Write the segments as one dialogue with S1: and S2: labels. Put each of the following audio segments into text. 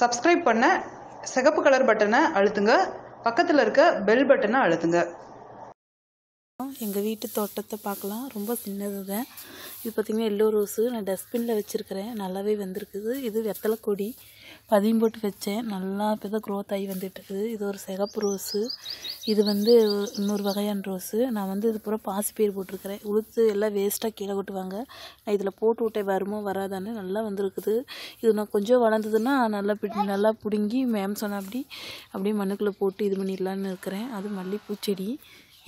S1: Subscribe பண்ண சிகப்பு colour பட்டனை அழுத்துங்க. பக்கத்தில் இருக்க பெல் பட்டனை அழுத்துங்க.
S2: எங்கள் வீட்டு தோட்டத்தை பார்க்கலாம் ரொம்ப சின்னது தான் இது பார்த்திங்கன்னா எல்லோ ரோஸு. நான் டஸ்ட்பினில் வச்சுருக்கிறேன். நல்லாவே வந்திருக்குது. இது வெத்தலை கொடி. பதியம் போட்டு வச்சேன். நல்லா இப்போ தான் க்ரோத் ஆகி வந்துட்டு இருக்குது இது ஒரு சிகப்பு ரோஸு. இது வந்து இன்னொரு வகையான ரோஸு. நான் வந்து இது பூரா பாசிப்பயிர் போட்டிருக்கிறேன். உளுத்து எல்லாம் வேஸ்ட்டாக கீழே கொட்டுவாங்க. நான் இதில் போட்டு விட்டேன். வருமோ வராதான்னு நல்லா வந்திருக்குது. இது நான் கொஞ்சம் வளர்ந்ததுன்னா நல்லா பிடி நல்லா பிடுங்கி மேம் சொன்ன அப்படி அப்படியே மண்ணுக்குள்ளே போட்டு இது பண்ணிடலான்னு இருக்கிறேன். அது மல்லிகைப்பூ செடி.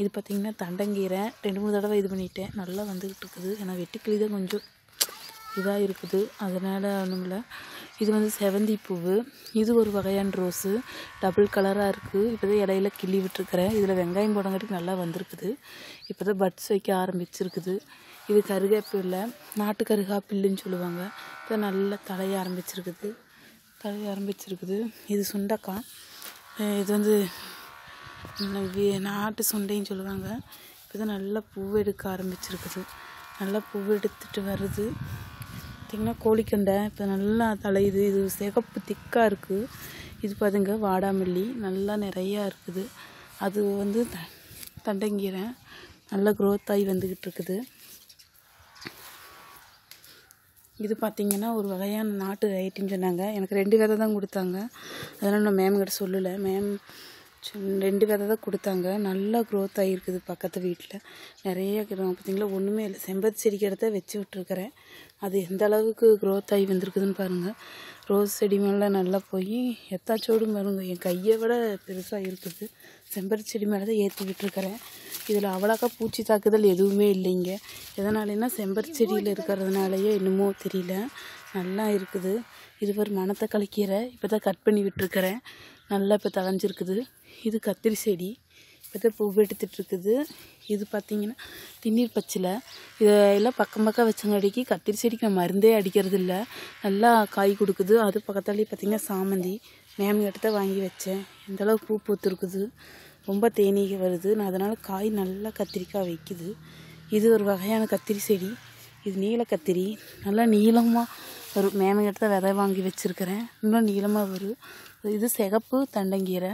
S2: இது பார்த்திங்கன்னா தண்டங்கீரை. ரெண்டு மூணு தடவை இது பண்ணிட்டேன். நல்லா வந்துக்கிட்டு இருக்குது ஏன்னா வெட்டுக்கிளி தான் கொஞ்சம் இதாக இருக்குது. அதனால் ஒன்றும் இது வந்து செவந்தி பூவு இது ஒரு வகையான ரோஸு. டபுள் கலராக இருக்குது இப்போ தான் இடையில கிள்ளி விட்டுருக்குறேன். இதில் வெங்காயம் போடங்காட்டி நல்லா வந்திருக்குது. இப்போ தான் பட்ஸ் வைக்க ஆரம்பிச்சிருக்குது. இது கருவேப்பில்லை நாட்டு கருகாப்பில்லுன்னு சொல்லுவாங்க. இப்போ நல்லா தலைய ஆரம்பிச்சிருக்குது. தலைய ஆரம்பிச்சிருக்குது. இது சுண்டக்காய். இது வந்து நாட்டு சுண்டைன்னு சொல்லுவாங்க. இப்போ தான் நல்லா பூ எடுக்க ஆரம்பிச்சிருக்குது. நல்லா பூ எடுத்துட்டு வருது. பார்த்திங்கன்னா கோழிக்கண்டை இப்போ நல்லா தலையுது இது சிகப்பு திக்காக இருக்குது இது பாருங்க வாடாமல்லி. நல்லா நிறையா இருக்குது. அது வந்து த தண்டங்கீரை. நல்லா growth ஆகி வந்துக்கிட்டு இருக்குது. இது பார்த்திங்கன்னா ஒரு வகையான நாட்டு ஐட்டின்னு சொன்னாங்க. எனக்கு ரெண்டு கதை தான் கொடுத்தாங்க. அதனால் நான் மேம்கிட்ட சொல்லலை. மேம் ரெண்டு விதை தான் கொடுத்தாங்க. நல்லா க்ரோத் ஆகிருக்குது பக்கத்து வீட்டில் நிறைய பார்த்திங்களா? ஒன்றுமே இல்லை. செம்பருத்தி செடிக்கு இடத்த வச்சு விட்ருக்கிறேன் அது எந்த அளவுக்கு க்ரோத் ஆகி வந்திருக்குதுன்னு பாருங்கள் ரோஸ் செடி மேலே நல்லா போய் எத்தாச்சோடு பாருங்கள் என் கையை விட பெருசாக இருக்குது. செம்பருத்தி செடி மேலே தான் ஏற்றி விட்டுருக்கிறேன். இதில் அவ்வளோக்கா பூச்சி தாக்குதல் எதுவுமே இல்லைங்க. எதனாலன்னா செம்பருத்தி செடியில் இருக்கிறதுனாலயே என்னமோ தெரியல. நல்லா இருக்குது. இது ஒரு மணத்தை கலக்கீரை இப்போ தான் கட் பண்ணி விட்டுருக்கிறேன். நல்லா இப்போ தழைஞ்சிருக்குது. இது கத்திரி செடி. இப்போ பூ எடுத்துட்டுருக்குது. இது பார்த்திங்கன்னா திண்ணீர் பச்சிலை. இதெல்லாம் பக்கம் பக்கம் வச்சங்காடிக்கு கத்திரி செடிக்கு நான் மருந்தே அடிக்கிறது இல்லை நல்லா காய் கொடுக்குது. அது பக்கத்தாலேயே பார்த்திங்கன்னா சாமந்தி. மேம் கிட்ட தான் வாங்கி வச்சேன். இந்த பூ பூத்துருக்குது. ரொம்ப தேனீக வருது. நான் அதனால் காய் நல்லா கத்திரிக்காய் வைக்குது. இது ஒரு வகையான கத்திரி செடி. இது நீல கத்திரி. நல்லா நீளமாக வரும் மேமங்கிட்ட தான் விதை வாங்கி வச்சுருக்கிறேன். இன்னும் நீளமாக வரும். இது சிகப்பு தண்டங்கீரை.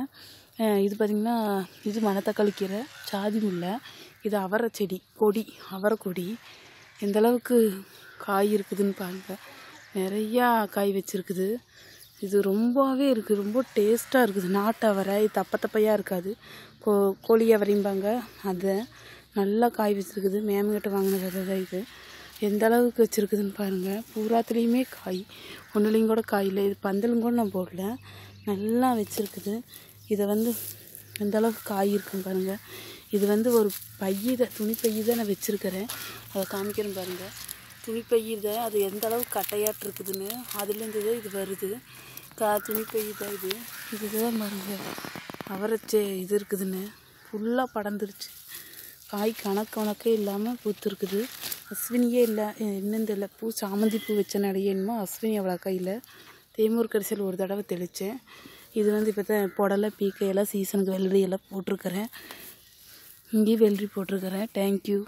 S2: இது பார்த்திங்கன்னா இது மணத்தக்காளி கீரை சாதி முல்லை. இது அவரை செடி கொடி அவரை கொடி. எந்தளவுக்கு காய் இருக்குதுன்னு பாருங்க. நிறையா காய் வச்சுருக்குது. இது ரொம்பவே இருக்குது ரொம்ப டேஸ்ட்டாக இருக்குது. நாட்டு அவரை இது தப்ப தப்பையாக இருக்காது. கோ கோழி அவரைம்பாங்க. அதை நல்லா காய் வச்சுருக்குது. மேம்கிட்ட வாங்கின விதை தான் இது. எந்த அளவுக்கு வச்சுருக்குதுன்னு பாருங்கள் பூராத்துலேயுமே காய். ஒன்றுலேயும் கூட காய் இல்லை. இது பந்தலும் கூட நான் போடல. நல்லா வச்சுருக்குது. இதை வந்து எந்த அளவுக்கு காய் இருக்குன்னு பாருங்கள் இது வந்து ஒரு பையதை துணி பைய தான் நான் வச்சுருக்கிறேன். அதை காமிக்கிறேன் பாருங்கள் துணி பைய அது எந்த அளவுக்கு கட்டையாட்டு இருக்குதுன்னு அதுலேருந்து தான் இது வருது. கா துணி பைய இது. இதுதான் பாருங்கள் அவரைச்சே இது இருக்குதுன்னு. ஃபுல்லாக படந்துருச்சு காய் கணக்கு கணக்கே இல்லாமல் பூத்துருக்குது. அஸ்வினியே இல்லை என்னன்னு தெரியல. பூ சாமந்தி பூ வச்ச நடையன்னுமோ அஸ்வினி அவ்வளோக்கா இல்லை தேமூர் கரிசல் ஒரு தடவை தெளித்தேன் இது வந்து இப்போ தான் புடலை பீக்கை எல்லாம் சீசனுக்கு வெள்ளரி எல்லாம் போட்டிருக்கிறேன். இங்கேயும் வெள்ளரி போட்டிருக்கிறேன். தேங்க்யூ